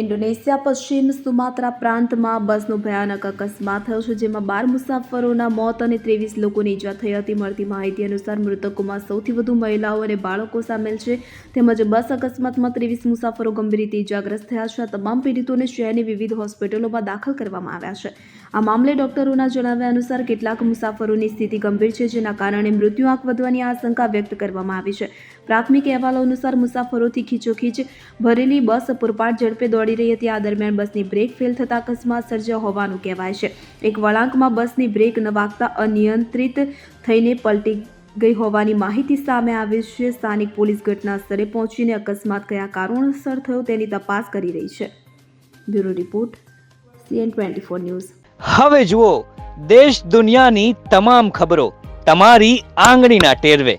Indonesia પશ્ચિમ Sumatra પ્રાંતમાં બસનો ભયાનક અકસ્માત થયો છે, જેમાં બાર મુસાફરોના મોત અને ત્રેવીસ લોકોને ઈજા થઈ હતી. મળતી માહિતી અનુસાર મૃતકોમાં સૌથી વધુ મહિલાઓ અને બાળકો સામેલ છે. તેમજ બસ અકસ્માતમાં ત્રેવીસ મુસાફરો ગંભીર રીતે ઈજાગ્રસ્ત થયા છે. તમામ પીડિતોને શહેરની વિવિધ હોસ્પિટલોમાં દાખલ કરવામાં આવ્યા છે. આ મામલે ડોક્ટરોના જણાવ્યા અનુસાર કેટલાક મુસાફરોની સ્થિતિ ગંભીર છે, જેના કારણે મૃત્યુ આંક વધવાની આશંકા વ્યક્ત કરવામાં આવી છે. પ્રાથમિક અહેવાલો અનુસાર મુસાફરોથી ખીચોખીચ ભરેલી બસ પૂરપાટ ઝડપે દોડી રહી હતી. આ દરમિયાન બસની બ્રેક ફેલ થતા અકસ્માત સર્જ્યો હોવાનું કહેવાય છે. એક વળાંકમાં બસની બ્રેક ન વાગતા અનિયંત્રિત થઈને પલટી ગઈ હોવાની માહિતી સામે આવી છે. સ્થાનિક પોલીસ ઘટના સ્થળે પહોંચીને અકસ્માત કયા કારણોસર થયો તેની તપાસ કરી રહી છે. Bureau report, CN twenty four news. હવે જુઓ, દેશ દુનિયાની તમામ ખબરો તમારી આંગળીના ટેરવે.